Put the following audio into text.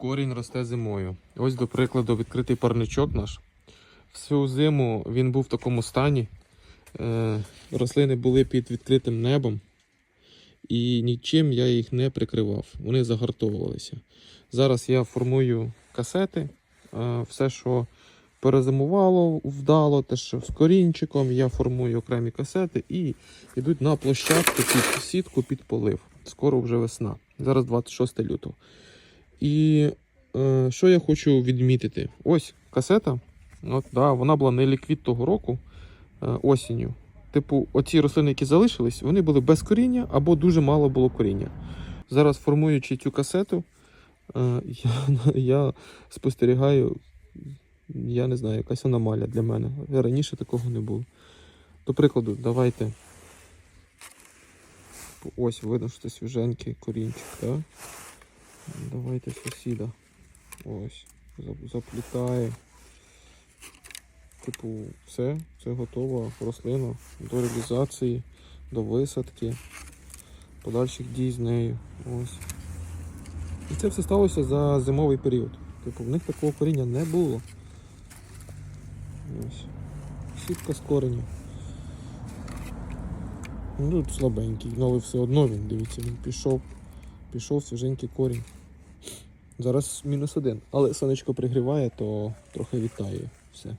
корінь росте зимою. Ось, до прикладу, відкритий парничок наш. Всю зиму він був в такому стані. Е, рослини були під відкритим небом, і нічим я їх не прикривав. Вони загартовувалися. Зараз я формую касети. Е, все, що перезимувало вдало, те, що з корінчиком, я формую окремі касети і йдуть на площадку під сітку під полив. Скоро вже весна. Зараз 26 лютого. І е, що я хочу відмітити? Ось касета. От, да, вона була не ліквід того року е, осінню. Типу, оці рослини, які залишились, вони були без коріння або дуже мало було коріння. Зараз, формуючи цю касету, е, я, я спостерігаю, я не знаю, якась аномалія для мене. Раніше такого не було. До прикладу, давайте. Ось видно, що це свіженький корінчик, так? Давайте сусіда. Ось. Заплітає. Типу, все, це готова рослина до реалізації, до висадки, подальших дій з нею. Ось. І це все сталося за зимовий період. Типу, в них такого коріння не було. Ось. Сітка з кореню. Ну, тут слабенький, але все одно він, дивіться, він пішов, пішов свіженький корінь. Зараз мінус один. Але сонечко пригріває, то трохи вітає все.